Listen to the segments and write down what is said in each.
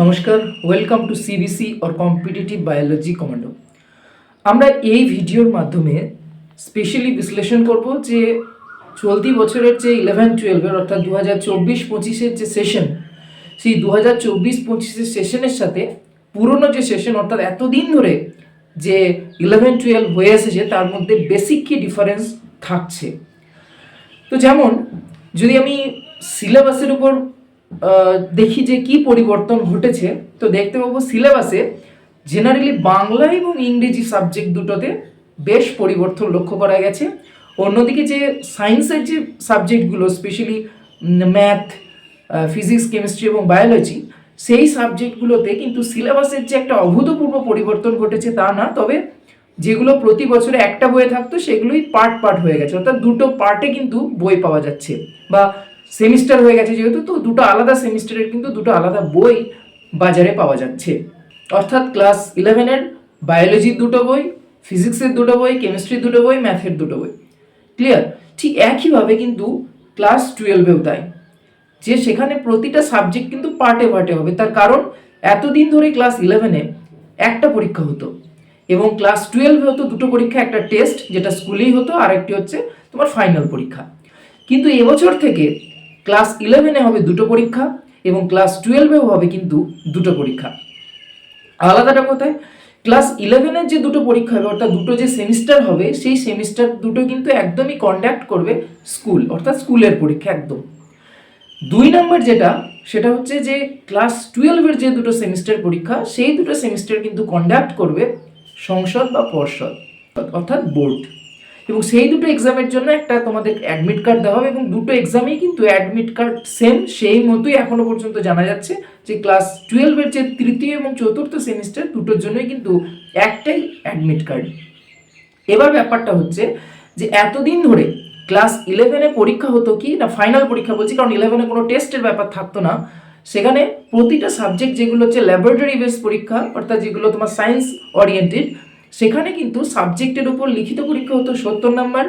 নমস্কার welcome to CBC or competitive biology commando আমরা এই ভিডিওর মাধ্যমে স্পেশালি বিশ্লেষণ করব যে চলতি বছরের যে ইলেভেন টুয়েলভের অর্থাৎ দু হাজার চব্বিশ পঁচিশের যে সেশন সেই দু হাজার চব্বিশ পঁচিশের সেশনের সাথে পুরনো যে সেশন অর্থাৎ এতদিন ধরে যে ইলেভেন টুয়েলভ হয়ে এসেছে, তার মধ্যে বেসিক কি ডিফারেন্স থাকছে? তো যেমন, যদি আমি সিলেবাসের উপর দেখি যে কি পরিবর্তন ঘটেছে। তো দেখতে পাবো সিলেবাসে জেনারেলি বাংলা এবং ইংরেজি সাবজেক্ট দুটোতে বেশ পরিবর্তন লক্ষ্য করা গেছে। অন্যদিকে যে সায়েন্সের যে সাবজেক্টগুলো স্পেশালি ম্যাথ ফিজিক্স কেমিস্ট্রি এবং বায়োলজি সেই সাবজেক্টগুলোতে কিন্তু সিলেবাসের যে একটা অভূতপূর্ব পরিবর্তন ঘটেছে তা না, তবে যেগুলো প্রতি বছরে একটা বইয়ে থাকতো, সেগুলোই পার্ট পার্ট হয়ে গেছে। অর্থাৎ দুটো পার্টে কিন্তু বই পাওয়া যাচ্ছে বা সেমিস্টার হয়ে গেছে যেহেতু, তো দুটো আলাদা সেমিস্টারের কিন্তু দুটো আলাদা বই বাজারে পাওয়া যাচ্ছে। অর্থাৎ ক্লাস ইলেভেনের বায়োলজির দুটো বই, ফিজিক্সের দুটো বই, কেমিস্ট্রির দুটো বই, ম্যাথের দুটো বই। ক্লিয়ার? ঠিক একইভাবে কিন্তু ক্লাস টুয়েলভেও তাই। যে সেখানে প্রতিটা সাবজেক্ট কিন্তু পার্টে পার্টে হবে। তার কারণ, এতদিন ধরে ক্লাস ইলেভেনে একটা পরীক্ষা হতো এবং ক্লাস টুয়েলভে হতো দুটো পরীক্ষা, একটা টেস্ট, যেটা স্কুলেই হতো আর একটি হচ্ছে তোমার ফাইনাল পরীক্ষা। কিন্তু এবছর থেকে ক্লাস ইলেভেনে হবে দুটো পরীক্ষা এবং ক্লাস টুয়েলভেও হবে কিন্তু দুটো পরীক্ষা। আলাদাটা কোথায়? ক্লাস ইলেভেনের যে দুটো পরীক্ষা হবে, অর্থাৎ দুটো যে সেমিস্টার হবে, সেই সেমিস্টার দুটো কিন্তু একদমই কন্ডাক্ট করবে স্কুল অর্থাৎ স্কুলের পরীক্ষা একদম। দুই নম্বর যেটা, সেটা হচ্ছে যে ক্লাস টুয়েলভের যে দুটো সেমিস্টার পরীক্ষা, সেই দুটো সেমিস্টার কিন্তু কন্ডাক্ট করবে সংসদ বা পর্ষদ, অর্থাৎ বোর্ড এবং সেই দুটো এক্সামের জন্য একটা তোমাদের অ্যাডমিট কার্ড দেওয়া হবে এবং দুটো এক্সামেই কিন্তু অ্যাডমিট কার্ড সেম সেই মতোই এখনও পর্যন্ত জানা যাচ্ছে যে ক্লাস টুয়েলভের যে তৃতীয় এবং চতুর্থ সেমিস্টার দুটোর জন্যই কিন্তু একটাই অ্যাডমিট কার্ড এবার ব্যাপারটা হচ্ছে যে এতদিন ধরে ক্লাস ইলেভেনে পরীক্ষা হতো কি না ফাইনাল পরীক্ষা বলছি, কারণ ইলেভেনে কোনো টেস্টের ব্যাপার থাকতো না। সেখানে প্রতিটা সাবজেক্ট যেগুলো হচ্ছে ল্যাবরেটরি বেস পরীক্ষা, অর্থাৎ যেগুলো তোমার সায়েন্স ওরিয়েন্টেড সেখানে কিন্তু সাবজেক্টের উপর লিখিত পরীক্ষা হতো সত্তর নাম্বার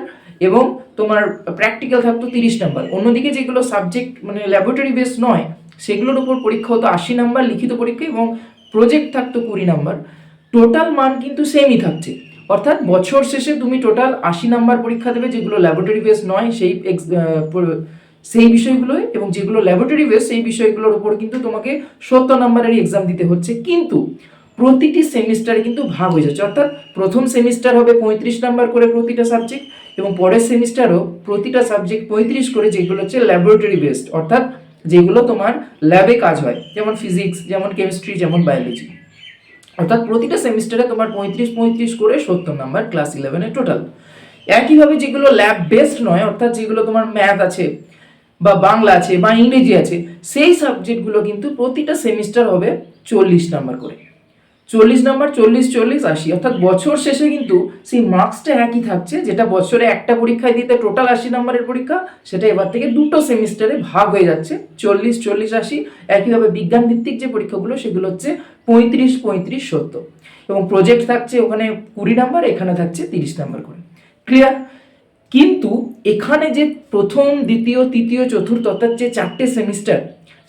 এবং তোমার প্র্যাকটিক্যাল থাকতো তিরিশ নাম্বার। অন্যদিকে যেগুলো সাবজেক্ট মানে ল্যাবরেটরি বেস নয়, সেগুলোর উপর পরীক্ষা হতো আশি নাম্বার লিখিত পরীক্ষা এবং প্রজেক্ট থাকতো কুড়ি নাম্বার। টোটাল মান কিন্তু সেমই থাকছে। অর্থাৎ বছর শেষে তুমি টোটাল আশি নাম্বার পরীক্ষা দেবে যেগুলো ল্যাবরেটরি বেস নয়, সেই সেই বিষয়গুলোই এবং যেগুলো ল্যাবরেটরি বেস সেই বিষয়গুলোর উপর কিন্তু তোমাকে সত্তর নাম্বারেরই এক্সাম দিতে হচ্ছে। কিন্তু প্রতিটি সেমিস্টারে কিন্তু ভাগ হয়ে যাচ্ছে। অর্থাৎ প্রথম সেমিস্টার হবে পঁয়ত্রিশ নাম্বার করে প্রতিটা সাবজেক্ট এবং পরের সেমিস্টারও প্রতিটা সাবজেক্ট পঁয়ত্রিশ করে যেগুলো হচ্ছে ল্যাবরেটরি বেসড অর্থাৎ যেগুলো তোমার ল্যাবে কাজ হয়, যেমন ফিজিক্স যেমন কেমিস্ট্রি যেমন বায়োলজি অর্থাৎ প্রতিটা সেমিস্টারে তোমার পঁয়ত্রিশ পঁয়ত্রিশ করে সত্তর নাম্বার ক্লাস ইলেভেনের টোটাল একইভাবে যেগুলো ল্যাব বেসড নয়, অর্থাৎ যেগুলো তোমার ম্যাথ আছে বা বাংলা আছে বা ইংরেজি আছে, সেই সাবজেক্টগুলো কিন্তু প্রতিটা সেমিস্টার হবে চল্লিশ নাম্বার করে। চল্লিশ নাম্বার, চল্লিশ চল্লিশ, আশি। অর্থাৎ বছর শেষে কিন্তু সেই মার্কসটা একই থাকছে, যেটা বছরে একটা পরীক্ষায় দিতে টোটাল আশি নাম্বারের পরীক্ষা, সেটা এবার থেকে দুটো সেমিস্টারে ভাগ হয়ে যাচ্ছে। চল্লিশ চল্লিশ, আশি, একইভাবে বিজ্ঞান ভিত্তিক যে পরীক্ষাগুলো, সেগুলো হচ্ছে পঁয়ত্রিশ পঁয়ত্রিশ, সত্তর। এবং প্রজেক্ট থাকছে ওখানে কুড়ি নাম্বার, এখানে থাকছে তিরিশ নাম্বার করে। ক্লিয়ার কিন্তু এখানে যে প্রথম, দ্বিতীয়, তৃতীয়, চতুর্থ, অর্থাৎ যে চারটে সেমিস্টার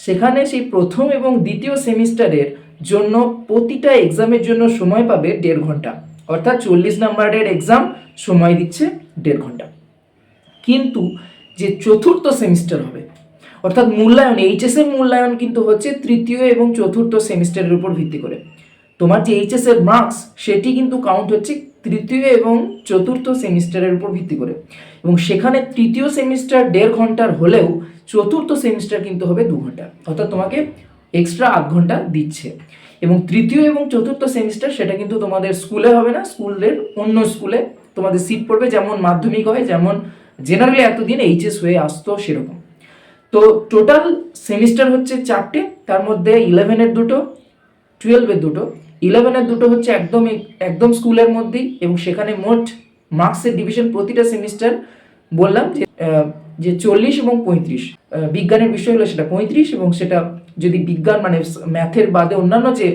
সেখানে সেই প্রথম এবং দ্বিতীয় সেমিস্টারের জন্য প্রতিটা এক্সামের জন্য সময় পাবে দেড় ঘণ্টা। অর্থাৎ চল্লিশ নাম্বারের এক্সাম সময় দিচ্ছে দেড় ঘণ্টা। কিন্তু যে চতুর্থ সেমিস্টার হবে, অর্থাৎ মূল্যায়ন এইচএস এর মূল্যায়ন কিন্তু হচ্ছে তৃতীয় এবং চতুর্থ সেমিস্টারের উপর ভিত্তি করে। তোমার যে এইচএস এর মার্কস সেটি কিন্তু কাউন্ট হচ্ছে তৃতীয় এবং চতুর্থ সেমিস্টারের উপর ভিত্তি করে। এবং সেখানে তৃতীয় সেমিস্টার দেড় ঘণ্টার হলেও চতুর্থ সেমিস্টার কিন্তু হবে দু ঘণ্টা। অর্থাৎ তোমাকে এক্সট্রা আধ ঘণ্টা দিচ্ছে। এবং তৃতীয় এবং চতুর্থ সেমিস্টার সেটা কিন্তু তোমাদের স্কুলে হবে না স্কুলের অন্য স্কুলে তোমাদের সিট পড়বে, যেমন মাধ্যমিক হয়, যেমন জেনারেলি এতদিন এইচএস হয়ে আসতো সেরকম। তো টোটাল সেমিস্টার হচ্ছে চারটে, তার মধ্যে ইলেভেনের দুটো টুয়েলভের দুটো। ইলেভেনের দুটো হচ্ছে একদম একদম স্কুলের মধ্যেই এবং সেখানে মোট মার্কসের ডিভিশন প্রতিটা সেমিস্টার বললাম যে যে চল্লিশ এবং পঁয়ত্রিশ বিজ্ঞানের বিষয় হলো সেটা পঁয়ত্রিশ এবং সেটা যদি বিজ্ঞান মানে ম্যাথের বাদে অন্যান্য যে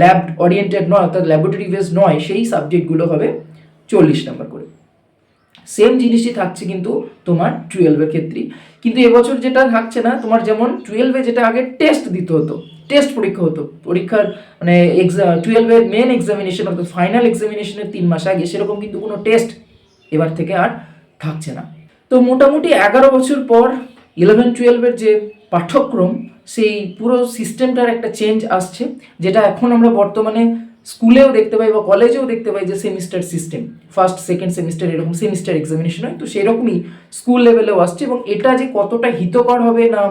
ল্যাব ওরিয়েন্টেড নয় অর্থাৎ ল্যাবরেটরি বেস নয়, সেই সাবজেক্টগুলো হবে চল্লিশ নাম্বার করে। সেম জিনিসই থাকছে কিন্তু তোমার টুয়েলভের ক্ষেত্রেই কিন্তু এবছর যেটা থাকছে না, তোমার যেমন টুয়েলভে যেটা আগে টেস্ট দিতে হতো টেস্ট পরীক্ষা হতো, পরীক্ষার মানে এক্সাম টুয়েলভের মেন এক্সামিনেশন অর্থাৎ ফাইনাল এক্সামিনেশনের তিন মাস আগে সেরকম কিন্তু কোনো টেস্ট এবার থেকে আর থাকছে না। তো মোটামুটি এগারো বছর পর ইলেভেন টুয়েলভের যে পাঠ্যক্রম, সেই পুরো সিস্টেমটার একটা চেঞ্জ আসছে, যেটা এখন আমরা বর্তমানে স্কুলেও দেখতে পাই বা কলেজেও দেখতে পাই যে semester system first second semester এরকম সেমিস্টার এক্সামিনেশন হয়, তো সেরকমই স্কুল লেভেলেও আসছে এবং এটা যে কতটা হিতকর হবে না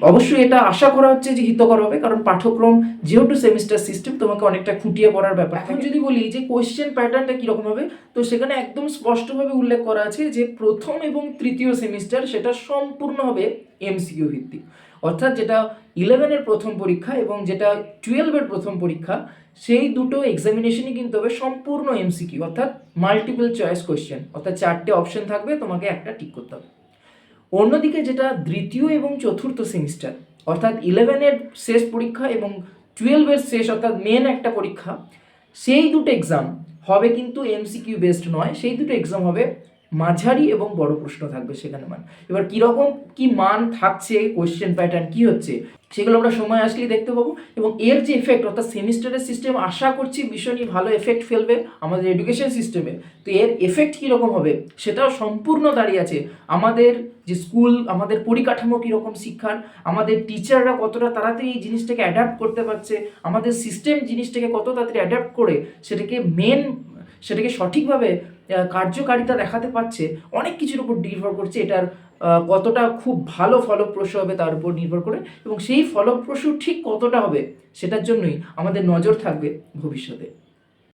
অবশ্যই এটা আশা করা হচ্ছে যে হিতকর হবে কারণ পাঠ্যক্রম যেহেতু সেমিস্টার সিস্টেম তোমাকে অনেকটা খুঁটিয়ে পড়ার ব্যাপার। এখন যদি বলি যে কোয়েশ্চেন প্যাটার্নটা কীরকম হবে তো সেখানে একদম স্পষ্টভাবে উল্লেখ করা আছে যে প্রথম এবং তৃতীয় সেমিস্টার সেটা সম্পূর্ণ হবে এমসিকিউ ভিত্তিক। অর্থাৎ যেটা ইলেভেনের প্রথম পরীক্ষা এবং যেটা টুয়েলভের প্রথম পরীক্ষা সেই দুটো এক্সামিনেশনই কিন্তু হবে সম্পূর্ণ এমসিকিউ অর্থাৎ মাল্টিপল চয়েস কোয়েশ্চেন অর্থাৎ চারটে অপশন থাকবে তোমাকে একটা ঠিক করতে হবে। অন্যদিকে যেটা দ্বিতীয় এবং চতুর্থ সেমিস্টার অর্থাৎ ইলেভেনের শেষ পরীক্ষা এবং টুয়েলভের শেষ, অর্থাৎ মেন একটা পরীক্ষা, সেই দুটো এক্সাম হবে কিন্তু এমসিকিউ বেসড নয়, সেই দুটো এক্সাম হবে মাঝারি এবং বড় প্রশ্ন থাকবে সেখানে মান। এবার কীরকম কি মান থাকছে কোয়েশ্চেন প্যাটার্ন কি হচ্ছে, সেগুলো আমরা সময় আসলেই দেখতে পাবো। এবং এর যে এফেক্ট অর্থাৎ সেমিস্টারের সিস্টেম আশা করছি ভীষণই ভালো এফেক্ট ফেলবে আমাদের এডুকেশন সিস্টেমে তো এর এফেক্ট কীরকম হবে, সেটাও সম্পূর্ণ দাঁড়িয়ে আছে। আমাদের যে স্কুল আমাদের পরিকাঠামো কীরকম শিক্ষার, আমাদের টিচাররা কতটা তাড়াতাড়ি এই জিনিসটাকে অ্যাডাপ্ট করতে পারছে, আমাদের সিস্টেম জিনিসটাকে কত তাড়াতাড়ি অ্যাডাপ্ট করে, সেটাকে মেন সেটাকে সঠিকভাবে কার্যকারিতা দেখাতে পারছে, অনেক কিছুর উপর নির্ভর করছে এটার কতটা খুব ভালো ফলপ্রসূ হবে তার উপর নির্ভর করে এবং সেই ফলপ্রসূ ঠিক কতটা হবে সেটার জন্যই আমাদের নজর থাকবে ভবিষ্যতে।